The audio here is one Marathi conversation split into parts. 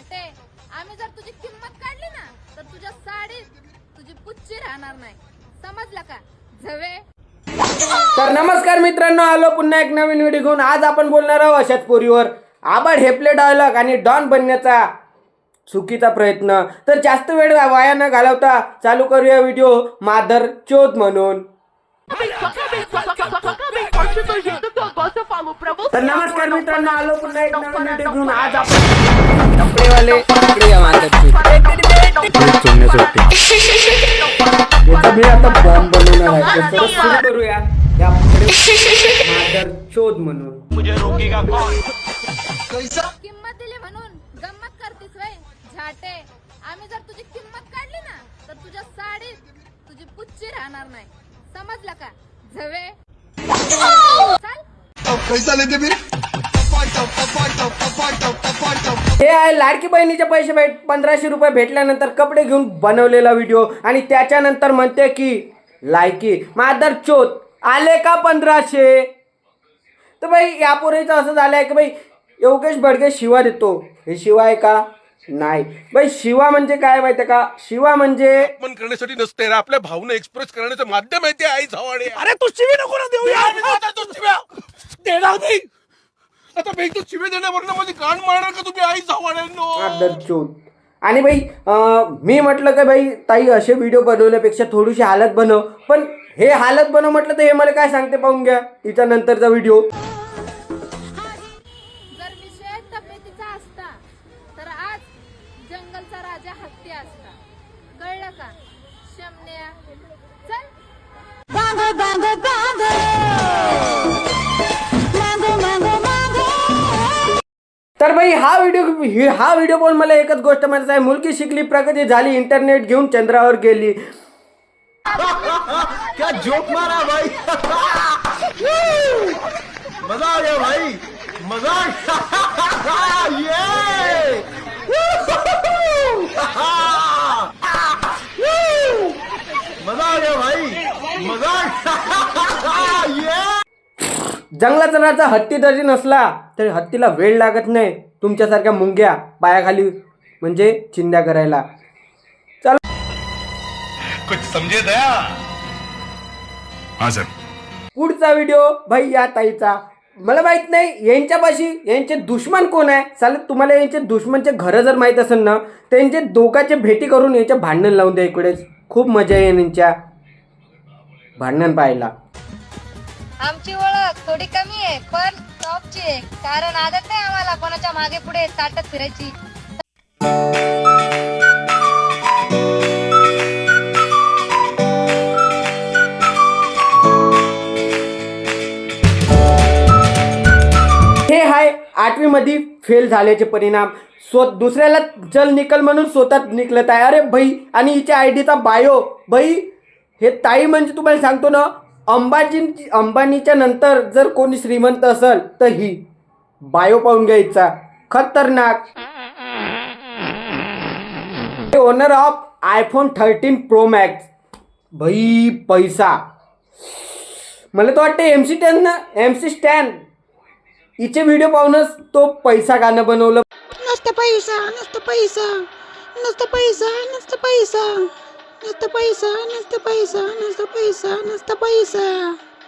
झाटे आम्ही जर तुझी किंमत काढली ना तर तुझ्या साडीत तुझी पुच्ची राहणार नाही. समजलं का? झवे. तर नमस्कार मित्रांनो आलो पुन्हा एक नवीन व्हिडिओ घेऊन. आज आपण बोलणार आहोत अशाच पोरीवर. आबाड हेपले डायलॉग आणि डॉन बनण्याचा चुकीचा प्रयत्न. तर जास्त वेळ वाया न घालवता चालू करूया व्हिडिओ मादर चोत म्हणून. तर नमस्कार मित्रांनो आलो पुन्हा एक नवीन व्हिडिओ घेऊन. आज आपण कपडेवाले. याचा मी आता बॉम्ब बनवणार आहे. तर चला सुरू करूया. या पुढे मादर चोद म्हणून. किंमत दिली म्हणून. गंमत करतीस वय झाटे. आम्ही जर तुझी किंमत काढली ना तर तुझ्या साडीत तुझी पुच्ची राहणार नाही. समजलं का? झवे. पैसा लेते हे आहे लाडकी बहिणीचे पैसे भेट पंधराशे रुपये भेटल्यानंतर कपडे घेऊन बनवलेला व्हिडिओ आणि त्याच्यानंतर म्हणते की लायकी मादर चोत आले का पंधराशे? तर भाई या असं झालं आहे की भाई योगेश बडगे शिवा देतो. हे शिवाय का? नाही. बाई शिवा म्हणजे काय माहिती का? शिवा म्हणजे मन करण्यासाठी नसते रे. आपल्या भावना एक्सप्रेस करण्याचं माध्यम आहे ते आई झावाडे. अरे तू शिवे नको ना देऊ यार. तू शिव्या. देणार नाही. आता मी तू शिवे देण्यावरनं माझी कान मारणार का तुम्ही आई झावाड्यांनो? आणि बाई अं, मी म्हटलं का बाई ताई असे व्हिडिओ बनवण्यापेक्षा थोडीशी हालत बनव. पण हे हालत बनव म्हटलं तर हे मला काय सांगते पाहून घ्या. तिच्या नंतरचा व्हिडिओ जंगलचा राजा हत्ती असता. कळलं का? शमन्या चल. Mango, mango, mango. तर भाई हा व्हिडिओ हि- हा व्हिडिओ पाहून मला एकच गोष्ट म्हणायचं आहे. मुलगी शिकली प्रगती झाली इंटरनेट घेऊन चंद्रावर गेली. क्या जोक मारा भाई? मजा आ गया भाई. मजा ये मजा आ गया भाई मजा आ गया ये जंगलाचा राजा हत्ती जरी नसला तरी हत्तीला वेळ लागत नाही. तुमच्यासारख्या मुंग्या पायाखाली म्हणजे चिंध्या करायला. कुछ समझे दया? हाँ सर पुढचा व्हिडिओ भाई या ताईचा. मला माहीत नाही यांच्यापाशी यांचे दुश्मन कोण आहे? चालेल तुम्हाला यांचे दुश्मनचे घरं जर माहीत असेल ना त्यांचे दोघांचे भेटी करून यांच्या भांडण लावून द्या इकडेच खूप मजा येईल यांच्या भांडण पाहायला. आमची ओळख थोडी कमी आहे पण टॉपची आहे. कारण आदत नाही आम्हाला कोणाच्या मागे पुढे ताटत फिरायची. आठवीमध्ये फेल झाल्याचे परिणाम. स्व दुसऱ्याला जल निकल म्हणून स्वतः निकलत आहे. अरे भाई आणि हिच्या आय डीचा बायो भाई हे ताई म्हणजे तुम्हाला सांगतो ना अंबाजी अंबानीच्या नंतर जर कोणी श्रीमंत असेल तर ही बायो पाहून घ्यायचा. खतरनाक. Owner of iPhone thirteen Pro Max भाई पैसा. मला तर वाटतं एम सी टेन ना एम सी स्टॅन हिचे व्हिडिओ पाहूनच तो पैसा गाणं बनवलं Nasta paisa, nasta paisa. Nasta paisa, nasta paisa. Nasta paisa, nasta paisa, nasta paisa, nasta paisa.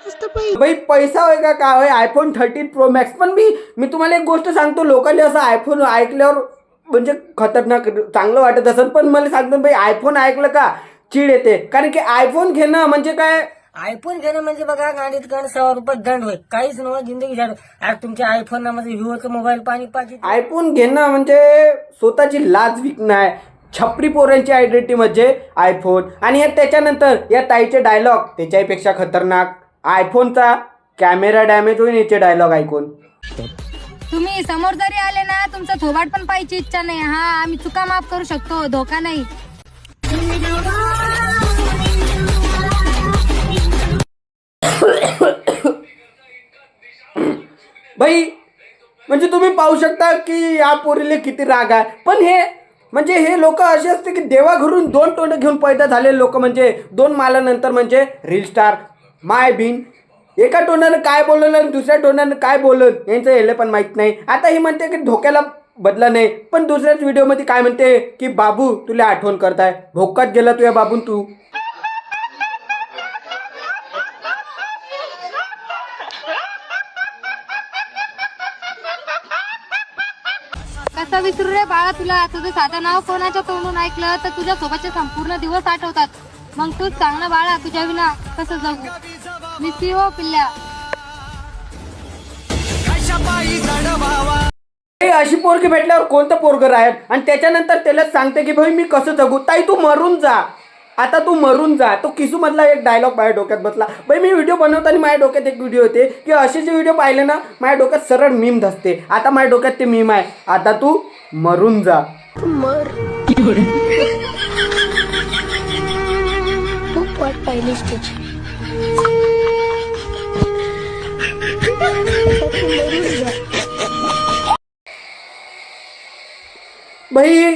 Nasta paisa. भाई पैसा होय का काय होय आयफोन थर्टीन प्रो मॅक्स पण मी मी तुम्हाला एक गोष्ट सांगतो लोकांनी असं आयफोन ऐकल्यावर म्हणजे खतरनाक चांगलं वाटत असेल पण मला सांगतो भाई आयफोन ऐकलं का चीड येते कारण की आयफोन घेणं म्हणजे काय आयफोन घेणं म्हणजे बघा गाडीत गाडी सव्वा रुपये दंड होय काहीच नव्हतं जिंदगी झाड. अरे तुमच्या आयफोन नामाचे व्ह्यूवरचं मोबाईल पाणी पाहिजे. आयफोन घेणं म्हणजे स्वतःची लाज विकणं आहे छपरी पोरांची आयडेंटिटी म्हणजे आयफोन आणि त्याच्यानंतर या ताईचे डायलॉग त्याच्यापेक्षा खतरनाक. आयफोनचा कॅमेरा डॅमेज होईल याचे डायलॉग ऐकून. तुम्ही समोर जरी आले ना तुमचा थोबाड पण पाहिजे इच्छा नाही. हा आम्ही चुका माफ करू शकतो धोका नाही. भाई म्हणजे तुम्ही पाहू शकता की या पोरीले किती राग आहे. पण हे म्हणजे हे लोक असे असते की देवाघरून दोन तोंड घेऊन पैदा झालेले लोक म्हणजे दोन मालानंतर म्हणजे रील स्टार माय बिन. एका टोनानं काय बोललं आणि दुसऱ्या टोनानं काय बोललं यांचं हेले पण माहीत नाही. आता ही म्हणते की धोक्याला बदला नाही. पण दुसऱ्याच व्हिडिओमध्ये काय म्हणते की बाबू तुला आठवण करताय. भोकात गेला तुझ्या बाबून तू. कसं विसरू रे बाळा तुला तुझं साधं नाव कोणाच्या तोंडून ऐकलं? तर तुझ्या सोबतचे संपूर्ण दिवस आठवतात. मग तूच सांग ना बाळा तुझ्या विना कसं जगू? मी सी हो पिल्ल्या. हे अशी पोरगी भेटल्यावर कोणतं पोरग राहत आणि त्याच्यानंतर त्याला सांगते की भाई मी कसं जगू? ताई तू मरून जा. आता तू मरून जा. तो किसू मधला एक डायलॉग माझ्या डोक्यात बसला. भाई मी व्हिडिओ बनवताना माझ्या डोक्यात एक व्हिडिओ होते की असे जे व्हिडिओ पाहिले ना माझ्या डोक्यात सरळ मीम धसते. आता माझ्या डोक्यात ते मीम आहे. आता तू मरून जा. खूप वाट पाहिलीस तुझी. भाई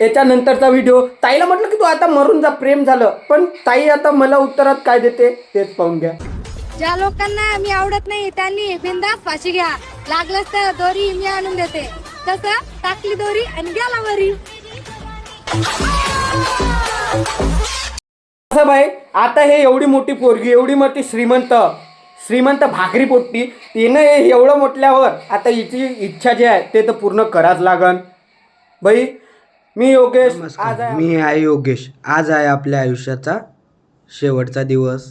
याच्यानंतरचा व्हिडिओ ताईला म्हटलं की तू आता मरून जा प्रेम झालं. पण ताई आता मला उत्तरात काय देते तेच पाहून घ्या. ज्या लोकांना मी आवडत नाही त्यांनी बिंदास फाशी घ्या. लागलंच तर दोरी मी आणून देते. कसं टाकली दोरी आणि गेला वरी असं भाई आता हे एवढी मोठी पोरगी एवढी मोठी श्रीमंत श्रीमंत भाकरी पोट्टी तिनं हे एवढं म्हटल्यावर आता हिची इच्छा जी आहे ते तर पूर्ण कराच लागन. भाई मी योगेश आज आहे मी आहे योगेश. आज आहे आपल्या आयुष्याचा शेवटचा दिवस.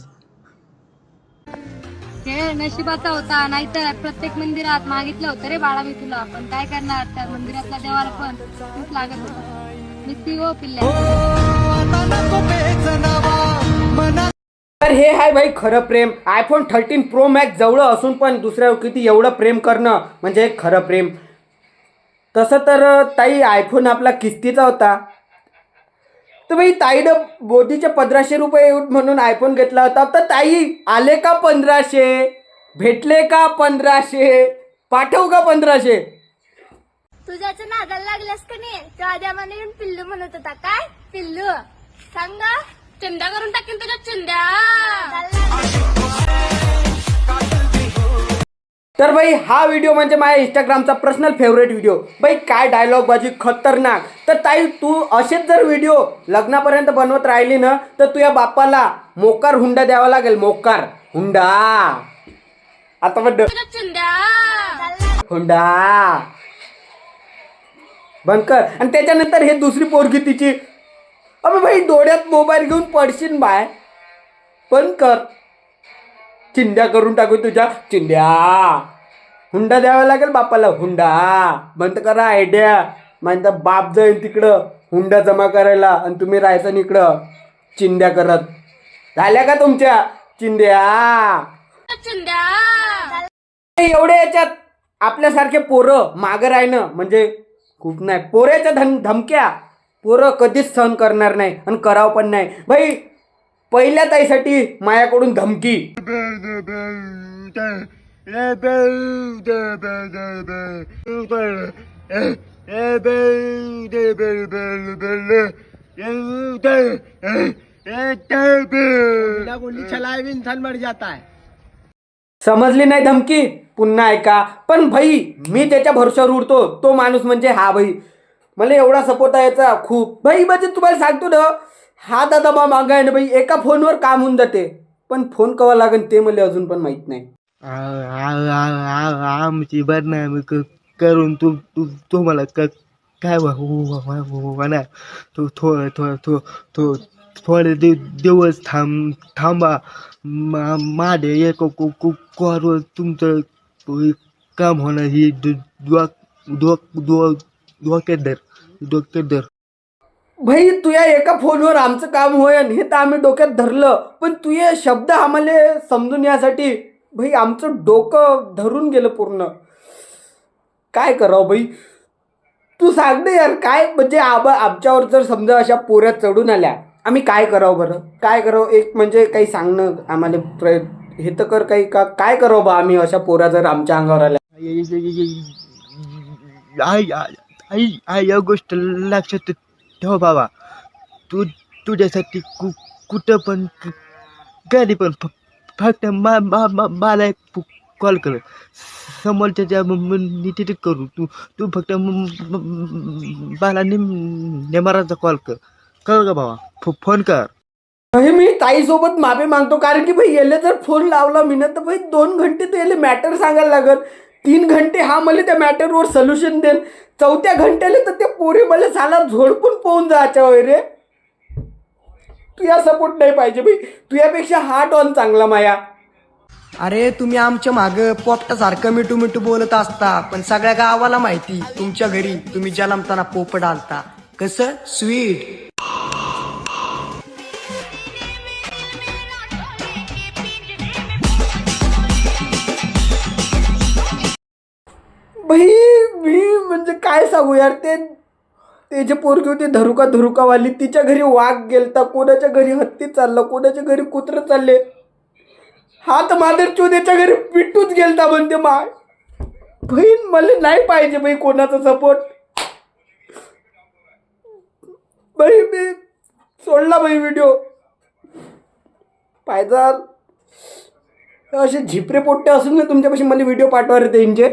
खेळ नशिबाचा होता नाहीतर प्रत्येक मंदिरात मागितलं होतं रे बाळा मी तुला. पण काय करणार? त्या मंदिरातल्या देवाला पण तूच लागत होता. मी ती हो पिल्ल्या तर हे आहे भाई खरं प्रेम. आयफोन थर्टीन प्रो मॅक्स जवळ असून पण दुसऱ्या किती एवढं प्रेम करणं म्हणजे खरं प्रेम. तसं तर ताई आयफोन आपला किस्तीचा होता. तर भाई ताईनं मोदीचे पंधराशे रुपये म्हणून आयफोन घेतला होता. तर ताई आले का पंधराशे? भेटले का पंधराशे? पाठवू का पंधराशे? तुझ्याच्या नादाला लागल्यास का नाही? तो मला येऊन पिल्लू म्हणत होता. काय? पिल्लू. सांग चिंध्या करून टाकेन तुझ्या चिंध्या तर भाई हा व्हिडिओ म्हणजे माझ्या इंस्टाग्रामचा पर्सनल फेवरेट व्हिडिओ भाई काय डायलॉग बाजी खतरनाक. तर ताई तू असेच जर व्हिडिओ लग्नापर्यंत बनवत राहिली ना तर तुझ्या बापाला मोकार हुंडा द्यावा लागेल मोकार. हुंडा. आता बड्ड हुंडा. बंद कर. आणि त्याच्यानंतर हे दुसरी पोरगी तिची. अबे भाई डोळ्यात मोबाईल घेऊन पडशील बाय बंद कर. चिंध्या करून टाकू तुझ्या. चिंध्या हुंडा द्यावा लागेल बापाला हुंडा. बंद करा आयडिया म्हणता बाप जाईल तिकडं. हुंडा जमा करायला आणि तुम्ही राहायचं इकडं. चिंध्या करत. झाल्या का तुमच्या? चिंध्या चिंध्या एवढे याच्यात आपल्यासारखे पोरं मागं राहणं म्हणजे खूप नाही. पोऱ्याच्या धन धमक्या पोरं कधीच सहन करणार नाही आणि करावं पण नाही. भाई पहिल्या ताईसाठी मायाकडून धमकी. समजली नाही धमकी? पुन्हा ऐका. पण भाई मी त्याच्या भरोश्यावर उडतो. तो माणूस म्हणजे हा भाई. मला एवढा सपोर्ट आहे याचा. खूप. भाई म्हणजे तुम्हाला सांगतो ना हा दादा बा मागा आहे ना बाई एका फोनवर काम होऊन जाते. पण फोन कवा लागेल ते मला अजून पण माहीत नाही. आमची बदनामी नाही करून तू तू तुम्हाला काय होणार तू थो थो थो थो थोडे दिव दिवस थांब थांबा. माडे माझे एक कॉरवर तुमचं काम होणार ही डोक डोक डोक्यात धर डोक्यात धर. भाई तुया एका फोनवर आमचं काम होईल हे तर आम्ही डोक्यात धरलं. पण तुझे शब्द आम्हाला समजून यासाठी भाई आमचं डोकं धरून गेलं पूर्ण. काय करावं भाई? तू सांग ना यार काय म्हणजे आबा आमच्यावर जर समजा अशा पोऱ्या चढून आल्या आम्ही काय करावं बरं? काय करावं? एक म्हणजे काही सांगणं आम्हाला प्र हे तर कर काही का काय करावं बा आम्ही अशा पोऱ्या जर आमच्या अंगावर आल्या? या गोष्ट लक्षात ठेव बाबा. तू तुझ्यासाठी कु कुठं पण क- कधी पण फ- फक्त मा मा मला एक कॉल कर. समोरच्या त्या नितीत करू. तू तू फक्त मला निम नेमाराचा कॉल कर. कर का भावा फोन कर. भाई मी ताईसोबत माफी मागतो. कारण की भाई याले जर फोन लावला मी ना तर भाई दोन घंटे तर याले मॅटर सांगायला लागत तीन घंटे हा मला त्या मॅटरवर सोल्युशन देन. चौथ्या घंट्याला तर ते पोरी मला साला झोडपून पोहून जायच्या वगैरे रे. तुया सपोर्ट नाही पाहिजे भाई तुझ्यापेक्षा हा ऑन चांगला माया. अरे तुम्ही आमच्या मागं पोपटासारखं मिठू मिठू बोलत असता पण सगळ्या गावाला माहिती तुमच्या घरी तुम्ही जलमताना पोपट आलता. कसं? स्वीट सांगू यार ते ते जे पोरगी होती धरुका धरुकावाली तिच्या घरी वाघ गेलता. कोणाच्या घरी हत्ती चाललं कोणाच्या घरी कुत्र चालले. हा तर मादर चोद्याच्या घरी पिट्टूच गेलता म्हणते माय. बहीण मला नाही पाहिजे बाई कोणाचा सपोर्ट बाई मी सोडला बाई व्हिडिओ पायदार असे झिपरे पोट्टे असून ना तुमच्यापाशी मला व्हिडिओ पाठवा रे त्यांचे